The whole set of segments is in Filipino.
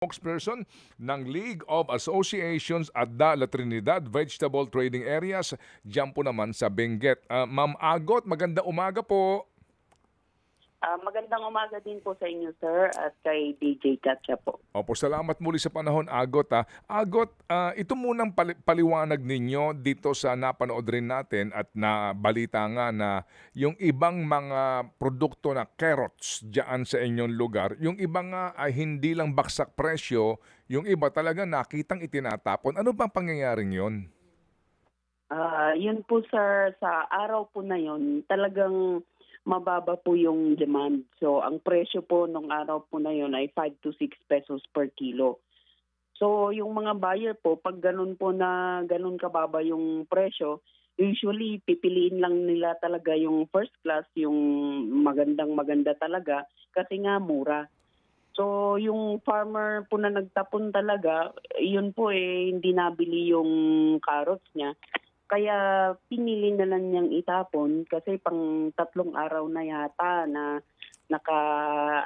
spokesperson ng League of Associations at Da La Trinidad Vegetable Trading Areas. Diyan po naman sa Benguet. Ah, Ma'am Agot, maganda umaga po. Ah, magandang umaga din po sa inyo, sir, at kay DJ Katya po. Opo, salamat muli sa panahon, Agot. Ha. Agot, ah, ito munang pali- paliwanag ninyo dito sa napanood rin natin at na balita nga na yung ibang mga produkto na carrots dyan sa inyong lugar, yung iba nga ay hindi lang baksak presyo, yung iba talaga nakitang itinatapon. Ano bang pangyayaring yon? Ah, yun po, sir, sa araw po na yun, talagang mababa po yung demand. So, ang presyo po nung araw po na yun ay 5 to 6 pesos per kilo. So, yung mga buyer po, pag ganun po na ganun kababa yung presyo, usually pipiliin lang nila talaga yung first class, yung magandang maganda talaga, kasi nga mura. So, yung farmer po na nagtapon talaga, yun po eh, hindi nabili yung carrots niya. Kaya pinili na lang niyang itapon kasi pang tatlong araw na yata na naka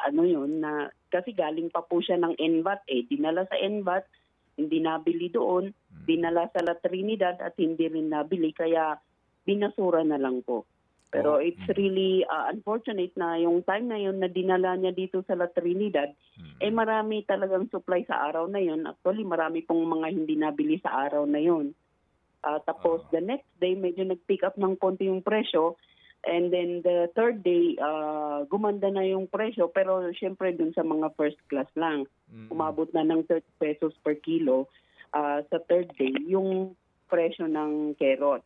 ano yun na kasi galing pa po siya ng NVAT eh. Dinala sa NVAT hindi nabili doon dinala sa La Trinidad at hindi rin nabili. Kaya binasura na lang po. Pero Oh, it's really uh, unfortunate na yung time na yun na dinala niya dito sa La Trinidad eh marami talagang supply sa araw na yun. Actually marami pong mga hindi nabili sa araw na yun Ah, tapos the next day medyo nag-pick up ng konti yung presyo and then the third day ah, gumanda na yung presyo pero syempre dun sa mga first class lang umabot na ng 30 pesos per kilo ah, sa third day yung presyo ng carrots.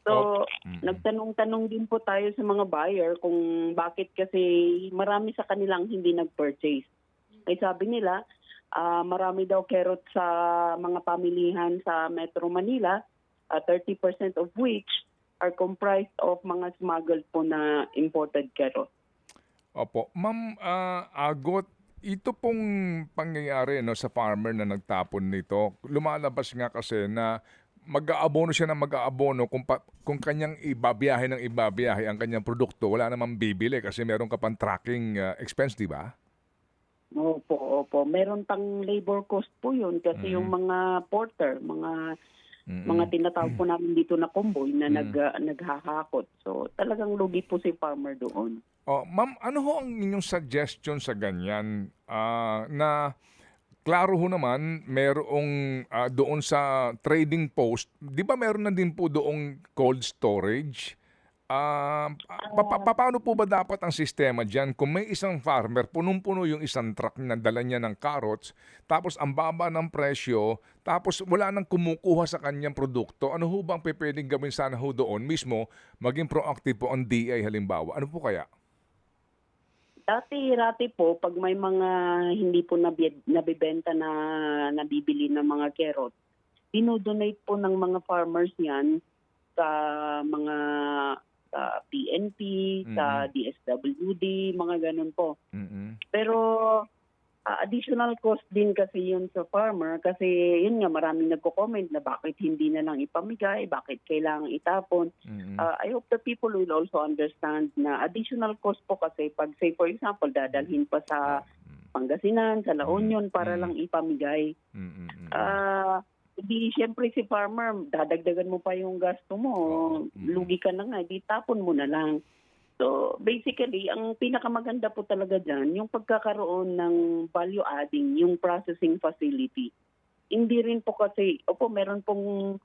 So, Mm. nagtanong-tanong din po tayo sa mga buyer kung bakit kasi marami sa kanilang hindi nag-purchase. Ay sabi nila, ah, marami daw carrots sa mga pamilihan sa Metro Manila, ah, 30% of which are comprised of mga smuggled po na imported carrots. Opo. Ma'am ah, Agot, ito pong pangyayari no, sa farmer na nagtapon nito, lumalabas nga kasi na mag-aabono siya ng mag-aabono kung, pa, kung kanyang ibabiyahe ng ibabiyahe ang kanyang produkto, wala namang bibili kasi meron ka pang tracking ah, expense, di ba? Opo, opo. Meron pang labor cost po yun kasi yung mga porter, mga Mm-mm. mga tinatawag po namin dito na convoy na Mm. nag, ah, naghahakot. So talagang lugi po si farmer doon. Oh, ma'am, ano ho ang inyong suggestion sa ganyan Ah, na klaro ho naman merong ah, doon sa trading post, 'di ba meron na din po doong cold storage? Ah, pa- pa- pa- paano po ba dapat ang sistema diyan kung may isang farmer punong-puno yung isang truck na dala niya ng carrots tapos ang baba ng presyo tapos wala nang kumukuha sa kanyang produkto ano ho bang pwedeng gawin sana ho doon mismo maging proactive po ang DA halimbawa? Ano po kaya? Dati-rati po, pag may mga hindi po nabi- nabibenta na nabibili ng mga carrot, dinodonate po ng mga farmers yan sa mga sa PNP, sa DSWD, mga ganun po. Mm-mm. Pero ah, additional cost din kasi yun sa farmer kasi yun nga maraming nagko-comment na bakit hindi na lang ipamigay, bakit kailangan itapon. Mm-mm. Uh, I hope the people will also understand na additional cost po kasi pag say for example dadalhin pa sa Pangasinan, sa La Union para lang ipamigay. Mm, mm, mm. Ah, di syempre si farmer dadagdagan mo pa yung gasto mo. Mm. Lugi ka na nga, di tapon mo na lang. So basically, ang pinakamaganda po talaga dyan, yung pagkakaroon ng value adding, yung processing facility. Hindi rin po kasi, opo, meron pong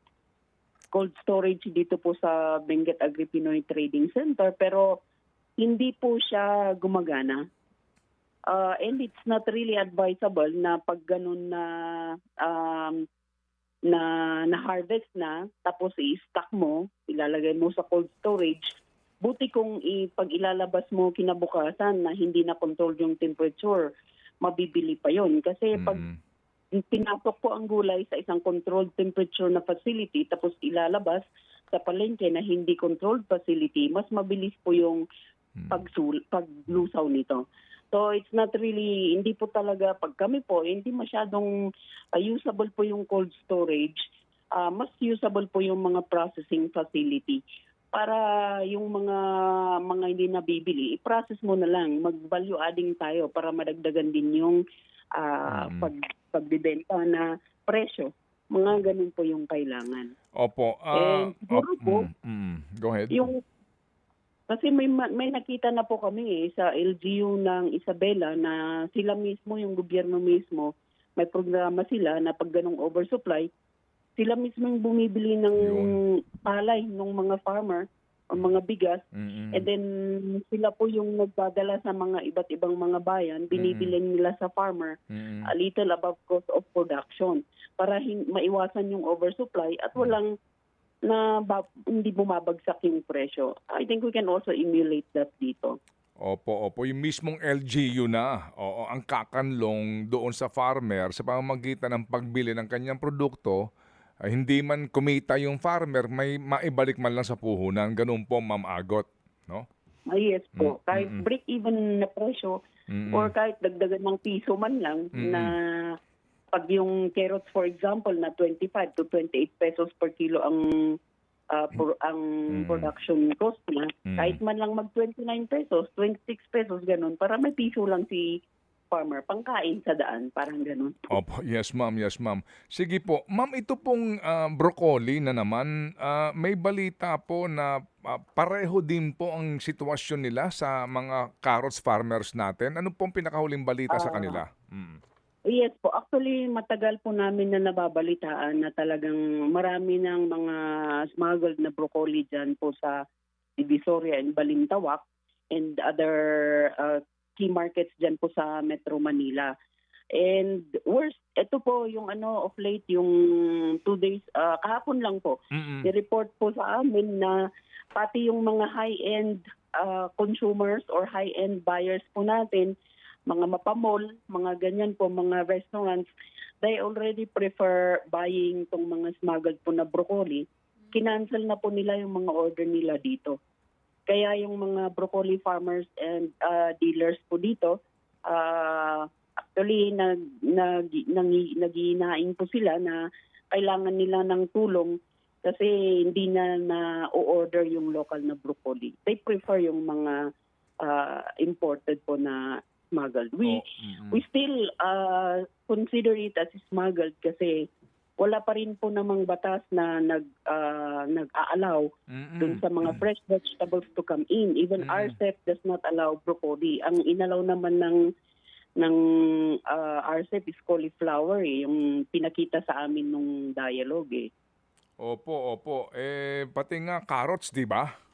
cold storage dito po sa Benguet Agri Pinoy Trading Center pero hindi po siya gumagana. Uh, and it's not really advisable na pag ganun na um, na na-harvest na tapos i-stock mo, ilalagay mo sa cold storage, buti kung pag ilalabas mo kinabukasan na hindi na control yung temperature, mabibili pa yon Kasi pag Mm. pinasok po ang gulay sa isang controlled temperature na facility tapos ilalabas sa palengke na hindi controlled facility, mas mabilis po yung Mm. pagsul paglusaw nito. So it's not really hindi po talaga pag kami po hindi masyadong uh, usable po yung cold storage. Ah, mas usable po yung mga processing facility para yung mga mga hindi nabibili, i-process mo na lang, mag-value adding tayo para madagdagan din yung ah, Mm. pag pagbibenta na presyo. Mga ganun po yung kailangan. Opo. ah, Eh, siguro op- po, mm, mm. Go ahead. Yung kasi may ma- may nakita na po kami eh, sa LGU ng Isabela na sila mismo yung gobyerno mismo may programa sila na pag ganong oversupply sila mismo yung bumibili ng Yun. palay ng mga farmer o mga bigas Mm-mm. and then sila po yung nagdadala sa mga iba't ibang mga bayan binibili nila sa farmer Mm-mm. a little above cost of production para hin- maiwasan yung oversupply at walang na ba- hindi bumabagsak yung presyo. I think we can also emulate that dito. Opo, opo. Yung mismong LGU na, oo, ang kakanlong doon sa farmer sa pamamagitan ng pagbili ng kanyang produkto, ay hindi man kumita yung farmer, may maibalik man lang sa puhunan. Ganun po, Ma'am Agot. No? Ah, yes po. Mm, Kahit mm, mm. break-even na presyo Mm-mm. or kahit dagdagan ng piso man lang Mm, na pag yung carrots for example na 25 to 28 pesos per kilo ang ah, pro- ang Mm. production cost niya, Mm. kahit man lang mag 29 pesos, 26 pesos ganun para may piso lang si farmer pangkain sa daan, parang ganun. Opo, yes ma'am, yes ma'am. Sige po, ma'am, ito pong ah, broccoli na naman, ah, may balita po na ah, pareho din po ang sitwasyon nila sa mga carrots farmers natin. Ano pong pinakahuling balita sa Ah. kanila? Mm. Yes po. Actually, matagal po namin na nababalitaan na talagang marami ng mga smuggled na broccoli dyan po sa Divisoria and Balintawak and other uh, key markets dyan po sa Metro Manila. And worst, ito po yung ano of late, yung two days, uh, kahapon lang po, Mm-mm. ni-report po sa amin na pati yung mga high-end uh, consumers or high-end buyers po natin, mga mapamall, mga ganyan po, mga restaurants, they already prefer buying tong mga smuggled po na broccoli. Kinancel na po nila yung mga order nila dito. Kaya yung mga broccoli farmers and uh, dealers po dito, uh, actually nag, nag, nag, naghihinaing po sila na kailangan nila ng tulong kasi hindi na na-order yung local na broccoli. They prefer yung mga uh, imported po na smuggled. We Oh, mm-mm. we still uh, consider it as smuggled kasi wala pa rin po namang batas na nag uh, nag-aalaw Mm-mm. dun sa mga fresh vegetables to come in. Even Mm. RCEP does not allow broccoli. Ang inalaw naman ng ng uh, RCEP is cauliflower eh, yung pinakita sa amin nung dialogue eh. Opo, opo. Eh, pati nga carrots, di ba?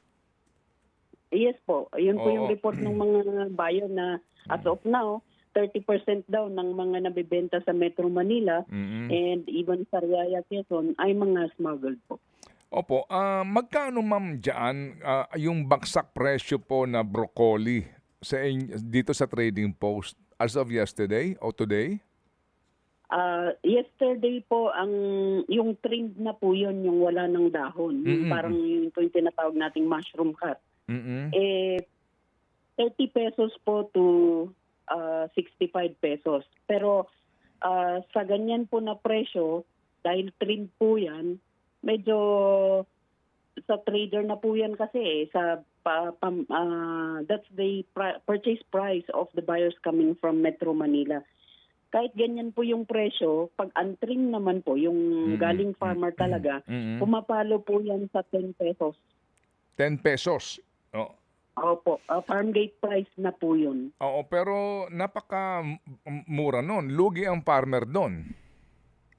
Yes po. Yun po yung report ng mga buyer na as of now, 30% daw ng mga nabibenta sa Metro Manila Mm-mm. and even sa Riaya Quezon ay mga smuggled po. Opo, ah, magkano ma'am dyan ah, yung baksak presyo po na broccoli sa in- dito sa trading post as of yesterday o today? Ah, yesterday po ang yung trend na po yun yung wala ng dahon. Yung Mm-mm. Parang yung, ito yung tinatawag nating mushroom cut. Mm-mm. Eh 30 pesos po to ah, 65 pesos. Pero ah, sa ganyan po na presyo dahil trend po yan, medyo sa trader na po yan kasi eh, sa pa, pam- ah, that's the pri- purchase price of the buyers coming from Metro Manila. Kahit ganyan po yung presyo, pag antrim naman po, yung Mm-mm. galing farmer talaga, Mm-mm. pumapalo po yan sa 10 pesos. 10 pesos. Oh. Opo, ah, farm gate price na po yun. Oo, pero napaka m- m- mura nun. Lugi ang farmer doon.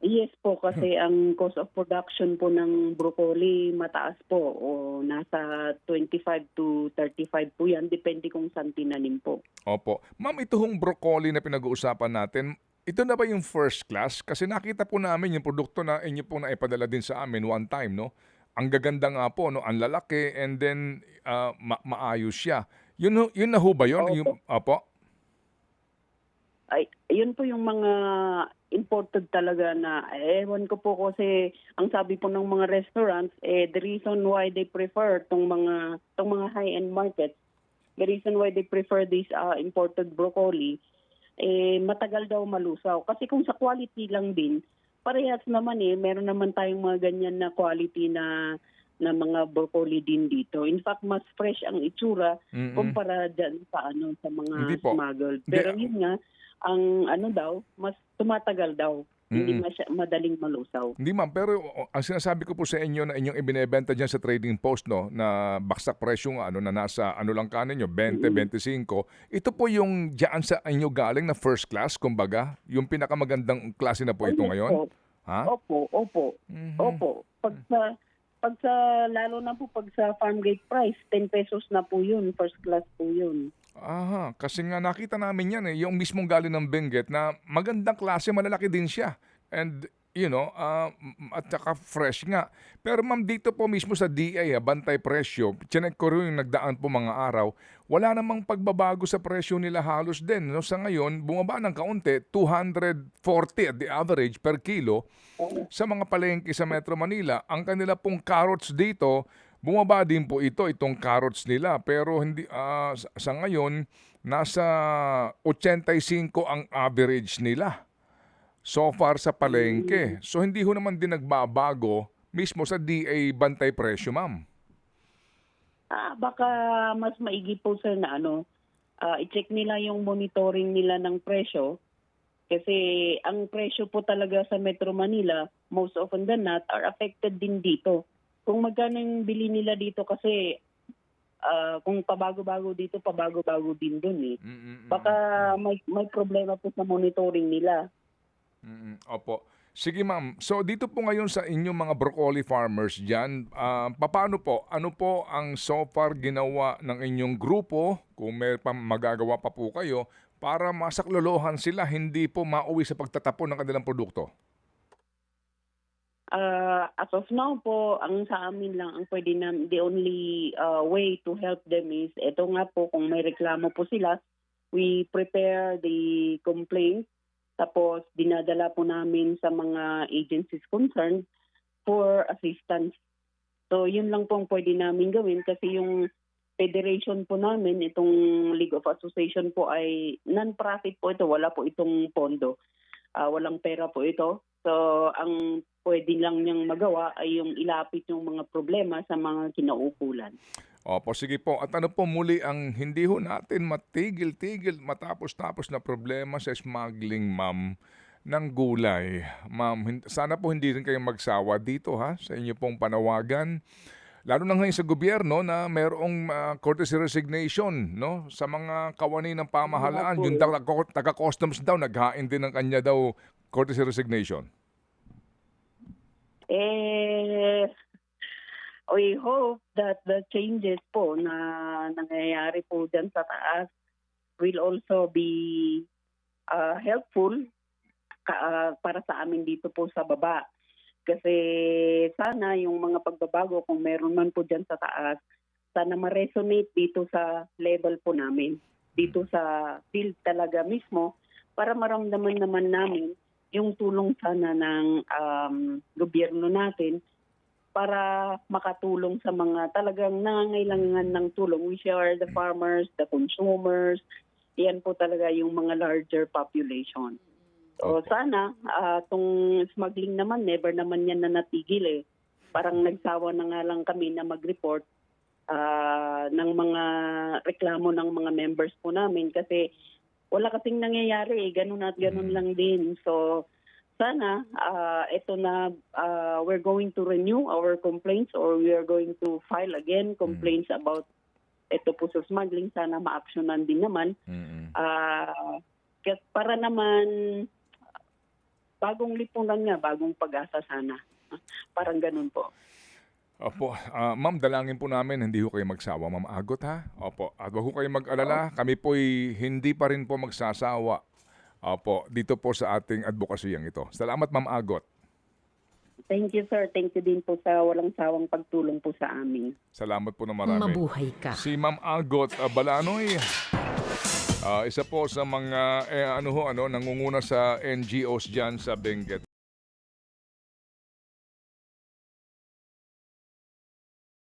Yes po, kasi ang cost of production po ng broccoli mataas po o nasa 25 to 35 po yan, depende kung saan tinanim po. Opo. Ma'am, ito hong broccoli na pinag-uusapan natin, ito na ba yung first class? Kasi nakita po namin yung produkto na inyo po na ipadala din sa amin one time, no? Ang gaganda nga po, no? Ang lalaki and then ah, ma- maayos siya. Yun, yun na ho ba yun? Opo. Yung, opo? Ay, yun po yung mga imported talaga na ewan ko po kasi ang sabi po ng mga restaurants eh the reason why they prefer tong mga tong mga high-end markets the reason why they prefer this uh, imported broccoli eh matagal daw malusaw kasi kung sa quality lang din parehas naman eh meron naman tayong mga ganyan na quality na na mga broccoli din dito. In fact, mas fresh ang itsura Mm-mm. kumpara dyan sa ano sa mga smuggled. Pero ah- yun nga, ang ano daw, mas tumatagal daw. Hindi Mm-mm. masya, madaling malusaw. Hindi ma'am, pero ang sinasabi ko po sa inyo na inyong ibinebenta dyan sa trading post no, na baksak presyo nga, ano, na nasa ano lang kanin nyo, 20, 25. Ito po yung dyan sa inyo galing na first class, kumbaga, yung pinakamagandang klase na po ito Ano ngayon? po? Ha? Opo, opo. Mhm. Opo. Pag sa pag sa lalo na po pag sa farm gate price, 10 pesos na po 'yun, first class po 'yun. Aha, kasi nga nakita namin yan eh, yung mismong galing ng Benguet na magandang klase, malalaki din siya. And, you know, m- at saka fresh nga. Pero ma'am, dito po mismo sa DA, ah, bantay presyo, chinek ko rin yung nagdaan po mga araw, wala namang pagbabago sa presyo nila halos din. No? Sa ngayon, bumaba ng kaunti, 240 at the average per kilo sa mga palengke sa Metro Manila. Ang kanila pong carrots dito, bumaba din po ito, itong carrots nila. Pero hindi sa, sa ngayon, nasa 85 ang average nila. So far sa palengke. So hindi ho naman din nagbabago mismo sa DA bantay presyo, ma'am. Ah, baka mas maigi po sir na ano, ah, i-check nila yung monitoring nila ng presyo. Kasi ang presyo po talaga sa Metro Manila, most often than not, are affected din dito. Kung magkano yung bili nila dito kasi ah, kung pabago-bago dito, pabago-bago din dun eh. Mm-mm-mm. Baka may, may problema po sa monitoring nila. Mm, Opo. Sige ma'am, so dito po ngayon sa inyong mga broccoli farmers dyan, ah, paano po, ano po ang so far ginawa ng inyong grupo, kung may pa magagawa pa po kayo, para masaklolohan sila, hindi po mauwi sa pagtatapon ng kanilang produkto? Uh, as of now po, ang sa amin lang, ang pwede na, the only uh, way to help them is, eto nga po, kung may reklamo po sila, we prepare the complaint, tapos dinadala po namin sa mga agencies concerned for assistance. So yun lang po ang pwede namin gawin kasi yung federation po namin, itong League of Association po ay non-profit po ito, wala po itong pondo. Ah, walang pera po ito. So ang pwede lang niyang magawa ay yung ilapit yung mga problema sa mga kinaukulan. Opo, sige po. At ano po muli ang hindi ho natin matigil-tigil matapos-tapos na problema sa smuggling, ma'am, ng gulay. Ma'am, sana po hindi rin kayo magsawa dito ha, sa inyo pong panawagan. Lalo na ngayon sa gobyerno na mayroong ah, courtesy resignation no sa mga kawani ng pamahalaan. Yung taga- taga-customs daw, naghain din ng kanya daw courtesy resignation. Eh, we hope that the changes po na nangyayari po dyan sa taas will also be uh, helpful ka- uh, para sa amin dito po sa baba. Kasi sana yung mga pagbabago kung meron man po dyan sa taas, sana ma-resonate dito sa level po namin, dito sa field talaga mismo, para maramdaman naman namin yung tulong sana ng um, gobyerno natin para makatulong sa mga talagang nangangailangan ng tulong, which are the farmers, the consumers, yan po talaga yung mga larger population. So Opo. sana, ah, tong smuggling naman, never naman yan na natigil eh. Parang nagsawa na nga lang kami na mag-report ah, ng mga reklamo ng mga members po namin kasi wala kasing nangyayari eh. Ganun at ganun Mm. lang din. So, sana, ah, ito na, ah, we're going to renew our complaints or we are going to file again complaints about ito po sa smuggling. Sana ma-actionan din naman. Ah, kat- para naman bagong lipunan nga, bagong pag-asa sana. Parang ganun po. Opo, ah, ma'am, dalangin po namin hindi ho kayo magsawa, ma'am Agot ha. Opo, at wag ho kayo mag-alala, kami po'y hindi pa rin po magsasawa. Opo, dito po sa ating advokasiyang ito. Salamat, ma'am Agot. Thank you, sir. Thank you din po sa walang sawang pagtulong po sa amin. Salamat po na marami. Mabuhay ka. Si Ma'am Agot uh, Balanoy, ah, isa po sa mga eh, ano ho ano nangunguna sa NGOs diyan sa Benguet.